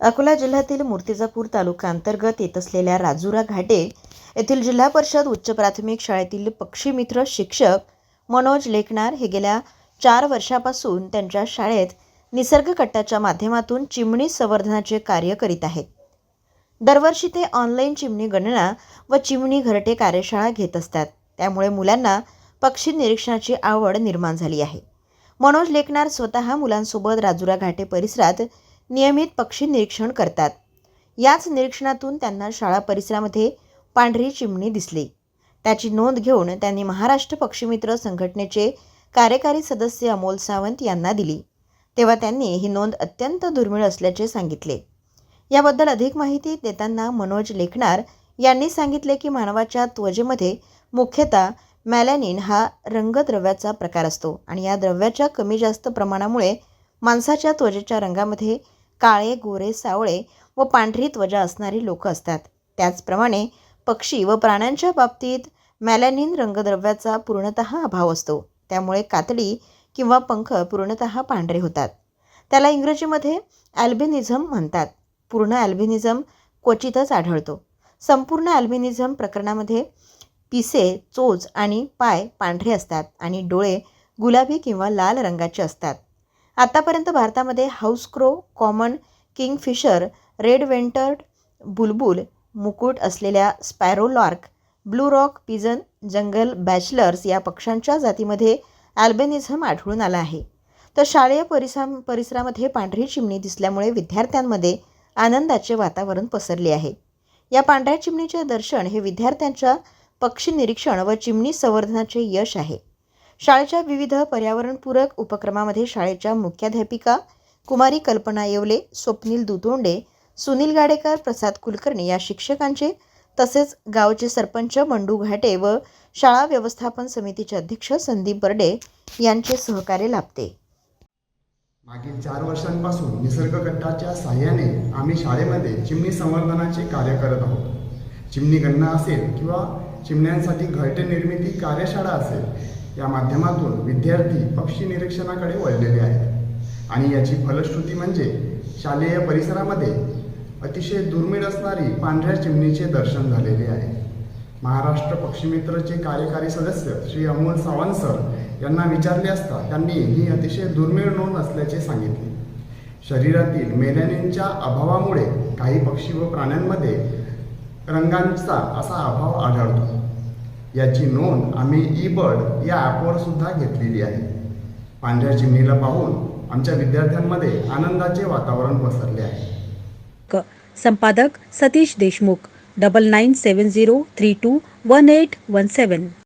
अकोला जिल्ह्यातील मूर्तिजापूर तालुका अंतर्गत येत असलेल्या राजुरा घाटे येथील जिल्हा परिषद उच्च प्राथमिक शाळेतील पक्षीमित्र शिक्षक मनोज लेखनार हे गेल्या चार वर्षापासून त्यांच्या शाळेत निसर्ग कट्ट्याच्या माध्यमातून चिमणी संवर्धनाचे कार्य करीत आहेत. दरवर्षी ते ऑनलाईन चिमणी गणना व चिमणी घरटे कार्यशाळा घेत असतात. त्यामुळे मुलांना पक्षी निरीक्षणाची आवड निर्माण झाली आहे. मनोज लेखनार स्वतः मुलांसोबत राजुरा घाटे परिसरात नियमित पक्षी निरीक्षण करतात. याच निरीक्षणातून त्यांना शाळा परिसरामध्ये पांढरी चिमणी दिसली. त्याची नोंद घेऊन त्यांनी महाराष्ट्र पक्षीमित्र संघटनेचे कार्यकारी सदस्य अमोल सावंत यांना दिली. तेव्हा त्यांनी ही नोंद अत्यंत दुर्मिळ असल्याचे सांगितले. याबद्दल अधिक माहिती देताना मनोज लेखनार यांनी सांगितले की मानवाच्या त्वचेमध्ये मुख्यतः मॅलॅनिन हा रंगद्रव्याचा प्रकार असतो आणि या द्रव्याच्या कमी जास्त प्रमाणामुळे माणसाच्या त्वचेच्या रंगामध्ये काळे गोरे सावळे व पांढरी त्वचा असणारी लोक असतात. त्याचप्रमाणे पक्षी व प्राण्यांच्या बाबतीत मॅलॅनिन रंगद्रव्याचा पूर्णतः अभाव असतो. त्यामुळे कातडी किंवा पंख पूर्णतः पांढरे होतात. त्याला इंग्रजीमध्ये ॲल्बिनिझम म्हणतात. पूर्ण ॲल्बिनिझम क्वचितच आढळतो. संपूर्ण ॲल्बिनिझम प्रकरणामध्ये पिसे चोच आणि पाय पांढरे असतात आणि डोळे गुलाबी किंवा लाल रंगाचे असतात. आतापर्यंत भारतामध्ये house crow common kingfisher red vented बुलबुल मुकुट असलेल्या sparrow lark blue rock pigeon jungle babblers या पक्ष्यांच्या जातीमध्ये ॲल्बेनिझम आढळून आला आहे. तर शालेय परिसा परिसरामध्ये पांढरी चिमणी दिसल्यामुळे विद्यार्थ्यांमध्ये आनंदाचे वातावरण पसरले आहे. या पांढऱ्या चिमणीचे दर्शन हे विद्यार्थ्यांच्या पक्षी निरीक्षण व चिमणी संवर्धनाचे यश आहे. शाळेच्या विविध पर्यावरणपूरक उपक्रमामध्ये शाळेच्या मुख्याध्यापिका कुमारी कल्पना येवले स्वप्नील दुतोंडे सुनील गाडेकर प्रसाद कुलकर्णी या शिक्षकांचे तसेच गावचे सरपंच मंडू घाटे व शाळा व्यवस्थापन समितीचे अध्यक्ष संदीप बर्डे यांचे सहकार्य लाभते. मागील चार वर्षांपासून निसर्गकट्टाच्या साह्याने आम्ही शाळेमध्ये चिमणी संवर्धनाचे कार्य करत आहोत. चिमणी गणना असेल किंवा चिमण्यांसाठी घरटे निर्मिती कार्यशाळा असेल या माध्यमातून विद्यार्थी पक्षी निरीक्षणाकडे वळलेले आहेत. आणि याची फलश्रुती म्हणजे शालेय परिसरामध्ये अतिशय दुर्मिळ असणारी पांढऱ्या चिमणीचे दर्शन झालेले आहे. महाराष्ट्र पक्षीमित्रचे कार्यकारी सदस्य श्री अमोल सावंत सर यांना विचारले असता त्यांनी ही अतिशय दुर्मिळ नोंद असल्याचे सांगितले. शरीरातील मेलॅनिनच्या अभावामुळे काही पक्षी व प्राण्यांमध्ये रंगांचा असा अभाव आढळतो. याची नोंद आम्ही ई बर्ड या ॲपवर सुद्धा घेतलेली आहे. पांढऱ्या चिमणीला पाहून आमच्या विद्यार्थ्यांमध्ये आनंदाचे वातावरण पसरले आहे. संपादक Satish Deshmukh double nine seven zero three two one eight one seven